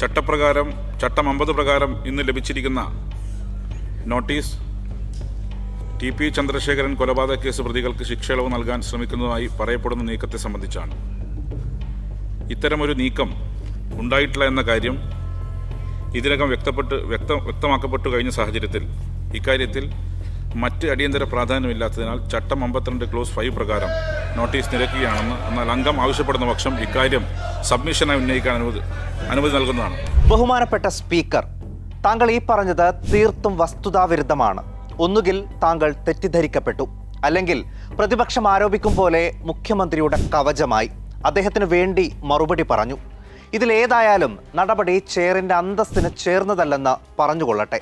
ചട്ടപ്രകാരം ചട്ടം അമ്പത് പ്രകാരം ഇന്ന് ലഭിച്ചിരിക്കുന്ന നോട്ടീസ് ടി പി ചന്ദ്രശേഖരൻ കൊലപാതക കേസ് പ്രതികൾക്ക് ശിക്ഷയിളവ് നൽകാൻ ശ്രമിക്കുന്നതായി പറയപ്പെടുന്ന നീക്കത്തെ സംബന്ധിച്ചാണ്. ഇത്തരമൊരു നീക്കം ഉണ്ടായിട്ടില്ല എന്ന കാര്യം ഇതിനകം വ്യക്തപ്പെട്ട് വ്യക്ത വ്യക്തമാക്കപ്പെട്ടു കഴിഞ്ഞ സാഹചര്യത്തിൽ. ഇക്കാര്യത്തിൽ മറ്റ് അടിയന്തര പ്രാധാന്യമില്ലാത്തതിനാൽ ചട്ടം അമ്പത്തിരണ്ട് ക്ലോസ് ഫൈവ് പ്രകാരം നോട്ടീസ് നിരക്കുകയാണെന്ന് എന്നാൽ അംഗം ആവശ്യപ്പെടുന്ന പക്ഷം ഇക്കാര്യം സബ്മിഷനായി ഉന്നയിക്കാൻ അനുമതി അനുമതി നൽകുന്നതാണ്. ബഹുമാനപ്പെട്ട സ്പീക്കർ താങ്കൾ ഈ പറഞ്ഞത് തീർത്തും വസ്തുതാവിരുദ്ധമാണ്. ഒന്നുകിൽ താങ്കൾ തെറ്റിദ്ധരിക്കപ്പെട്ടു അല്ലെങ്കിൽ പ്രതിപക്ഷം ആരോപിക്കും പോലെ മുഖ്യമന്ത്രിയുടെ കവചമായി. അദ്ദേഹത്തിന് വേണ്ടി മറുപടി പറഞ്ഞു. ഇതിലേതായാലും നടപടി ചെയറിന്റെ അന്തസ്സിന് ചേർന്നതല്ലെന്ന് പറഞ്ഞുകൊള്ളട്ടെ.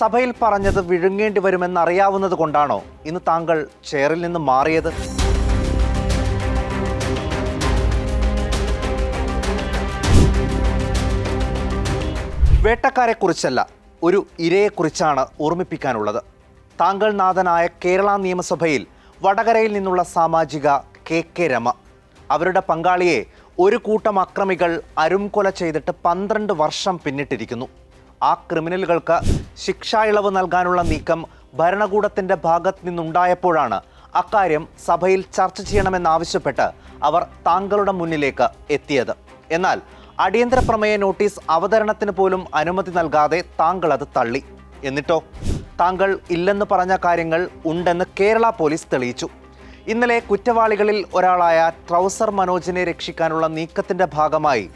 സഭയിൽ പറഞ്ഞത് വിഴുങ്ങേണ്ടി വരുമെന്ന് അറിയാവുന്നത് കൊണ്ടാണോ ഇന്ന് താങ്കൾ ചെയറിൽ നിന്ന് മാറിയത്? വേട്ടക്കാരെക്കുറിച്ചല്ല ഒരു ഇരയെക്കുറിച്ചാണ് ഓർമ്മിപ്പിക്കാനുള്ളത്. താങ്കൾ നാഥനായ കേരള നിയമസഭയിൽ വടകരയിൽ നിന്നുള്ള സാമാജിക കെ കെ രമ. അവരുടെ പങ്കാളിയെ ഒരു കൂട്ടം അക്രമികൾ അരുംകൊല ചെയ്തിട്ട് പന്ത്രണ്ട് വർഷം പിന്നിട്ടിരിക്കുന്നു. ആ ക്രിമിനലുകൾക്ക് ശിക്ഷാ ഇളവ് നൽകാനുള്ള നീക്കം ഭരണകൂടത്തിന്റെ ഭാഗത്ത് നിന്നുണ്ടായപ്പോഴാണ് അക്കാര്യം സഭയിൽ ചർച്ച ചെയ്യണമെന്നാവശ്യപ്പെട്ട് അവർ താങ്കളുടെ മുന്നിലേക്ക് എത്തിയത്. എന്നാൽ അടിയന്തര പ്രമേയ നോട്ടീസ് അവതരണത്തിന് പോലും അനുമതി നൽകാതെ താങ്കൾ അത് തള്ളി. എന്നിട്ടോ? താങ്കൾ ഇല്ലെന്ന് പറഞ്ഞ കാര്യങ്ങൾ ഉണ്ടെന്ന് കേരള പോലീസ് തെളിയിച്ചു. ഇന്നലെ കുറ്റവാളികളിൽ ഒരാളായ ട്രൗസർ മനോജിനെ രക്ഷിക്കാനുള്ള നീക്കത്തിന്റെ ഭാഗമായി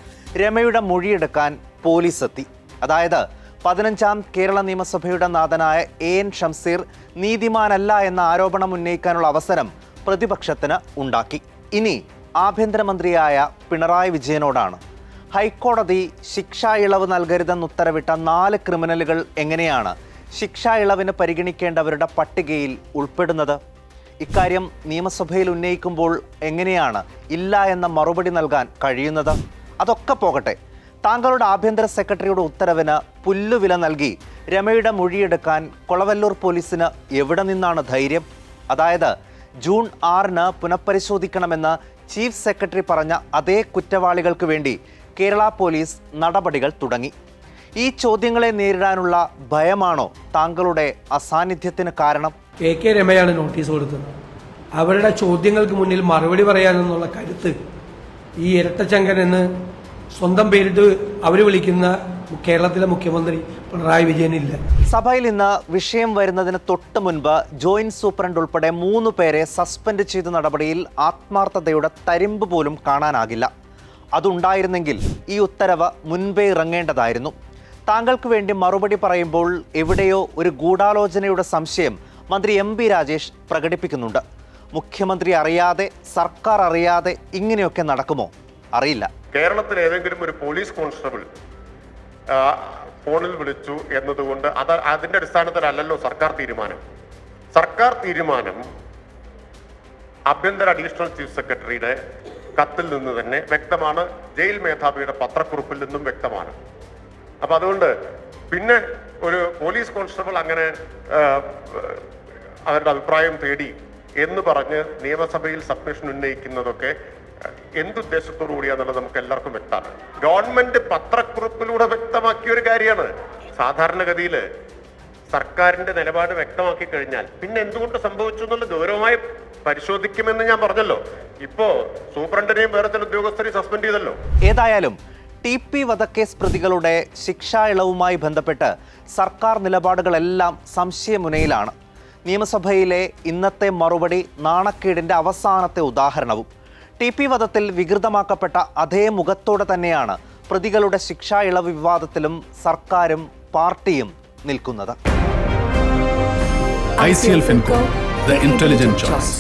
രമയുടെ മൊഴിയെടുക്കാൻ പോലീസ് എത്തി അതായത് പതിനഞ്ചാം കേരള നിയമസഭയുടെ നാഥനായ എ എൻ ഷംസീർ നീതിമാനല്ല എന്ന ആരോപണം ഉന്നയിക്കാനുള്ള അവസരം പ്രതിപക്ഷത്തിന് ഉണ്ടാക്കി. ഇനി ആഭ്യന്തരമന്ത്രിയായ പിണറായി വിജയനോടാണ്. ഹൈക്കോടതി ശിക്ഷാ ഇളവ് നൽകരുതെന്ന് ഉത്തരവിട്ട നാല് ക്രിമിനലുകൾ എങ്ങനെയാണ് ശിക്ഷാ ഇളവിന് പരിഗണിക്കേണ്ടവരുടെ പട്ടികയിൽ ഉൾപ്പെടുന്നത്? ഇക്കാര്യം നിയമസഭയിൽ ഉന്നയിക്കുമ്പോൾ എങ്ങനെയാണ് ഇല്ല എന്ന മറുപടി നൽകാൻ കഴിയുന്നത്? അതൊക്കെ പോകട്ടെ. താങ്കളുടെ ആഭ്യന്തര സെക്രട്ടറിയുടെ ഉത്തരവിന് പുല്ലുവില നൽകി രമയുടെ മൊഴിയെടുക്കാൻ കൊളവല്ലൂർ പോലീസിന് എവിടെ നിന്നാണ് ധൈര്യം? അതായത് ജൂൺ ആറിന് പുനഃപരിശോധിക്കണമെന്ന് ചീഫ് സെക്രട്ടറി പറഞ്ഞ അതേ കുറ്റവാളികൾക്ക് വേണ്ടി കേരള പോലീസ് നടപടികൾ തുടങ്ങി. ഈ ചോദ്യങ്ങളെ നേരിടാനുള്ള ഭയമാണോ താങ്കളുടെ അസാന്നിധ്യത്തിന് കാരണം? കെ കെ രമയാണ് നോട്ടീസ് കൊടുത്തത്. അവരുടെ ചോദ്യങ്ങൾക്ക് മുന്നിൽ മറുപടി പറയാനെന്നുള്ള കരുത്ത് ഈ ഇരട്ടച്ചങ്കൻ എന്ന് സ്വന്തം പേരിട്ട് അവർ വിളിക്കുന്ന കേരളത്തിലെ മുഖ്യമന്ത്രി പിണറായി വിജയൻ ഇല്ല. സഭയിൽ ഇന്ന് വിഷയം വരുന്നതിന് തൊട്ട് മുൻപ് ജോയിന്റ് സൂപ്രണ്ട് ഉൾപ്പെടെ മൂന്ന് പേരെ സസ്പെൻഡ് ചെയ്ത നടപടിയിൽ ആത്മാർത്ഥതയുടെ തരിമ്പ് പോലും കാണാനാകില്ല. അതുണ്ടായിരുന്നെങ്കിൽ ഈ ഉത്തരവ് മുൻപേ ഇറങ്ങേണ്ടതായിരുന്നു. താങ്കൾക്ക് വേണ്ടി മറുപടി പറയുമ്പോൾ എവിടെയോ ഒരു ഗൂഢാലോചനയുടെ സംശയം മന്ത്രി എം പി രാജേഷ് പ്രകടിപ്പിക്കുന്നുണ്ട്. മുഖ്യമന്ത്രി അറിയാതെ സർക്കാർ അറിയാതെ ഇങ്ങനെയൊക്കെ നടക്കുമോ? അറിയില്ല. കേരളത്തിൽ ഏതെങ്കിലും ഒരു പോലീസ് കോൺസ്റ്റബിൾ ഫോണിൽ വിളിച്ചു എന്നതുകൊണ്ട് അത് അതിന്റെ അടിസ്ഥാനത്തിലല്ലല്ലോ സർക്കാർ തീരുമാനം. സർക്കാർ തീരുമാനം ആഭ്യന്തര അഡീഷണൽ ചീഫ് സെക്രട്ടറിയുടെ കത്തിൽ നിന്ന് തന്നെ വ്യക്തമാണ്. ജയിൽ മേധാവിയുടെ പത്രക്കുറിപ്പിൽ നിന്നും വ്യക്തമാണ്. അപ്പൊ അതുകൊണ്ട് പിന്നെ ഒരു പോലീസ് കോൺസ്റ്റബിൾ അങ്ങനെ അവരുടെ അഭിപ്രായം തേടി എന്ന് പറഞ്ഞ് നിയമസഭയിൽ സബ്മിഷൻ ഉന്നയിക്കുന്നതൊക്കെ എന്തുദ്ദേശത്തോടു കൂടിയാന്നുള്ളത് നമുക്ക് എല്ലാവർക്കും വ്യക്തമാണ്. ഗവൺമെന്റ് പത്രക്കുറിപ്പിലൂടെ വ്യക്തമാക്കിയ ഒരു കാര്യമാണ്. സാധാരണഗതിയിൽ സർക്കാരിന്റെ നിലപാട് വ്യക്തമാക്കി കഴിഞ്ഞാൽ പിന്നെ എന്തുകൊണ്ട് സംഭവിച്ചു എന്നുള്ള ഗൗരവമായി പരിശോധിക്കുമെന്ന് ഞാൻ പറഞ്ഞല്ലോ. ഇപ്പോ സൂപ്രണ്ടിനെയും വേറെ ചില ഉദ്യോഗസ്ഥരെയും സസ്പെൻഡ് ചെയ്തല്ലോ. ഏതായാലും ടി പി വധക്കേസ് പ്രതികളുടെ ശിക്ഷാ ഇളവുമായി ബന്ധപ്പെട്ട് സർക്കാർ നിലപാടുകളെല്ലാം സംശയമുനയിലാണ്. നിയമസഭയിലെ ഇന്നത്തെ മറുപടി നാണക്കേടിന്റെ അവസാനത്തെ ഉദാഹരണവും. ടി പി വധത്തിൽ വികൃതമാക്കപ്പെട്ട അതേ മുഖത്തോടെ തന്നെയാണ് പ്രതികളുടെ ശിക്ഷാ ഇളവ് വിവാദത്തിലും സർക്കാരും പാർട്ടിയും നിൽക്കുന്നത് ICL FinCo, the intelligent choice.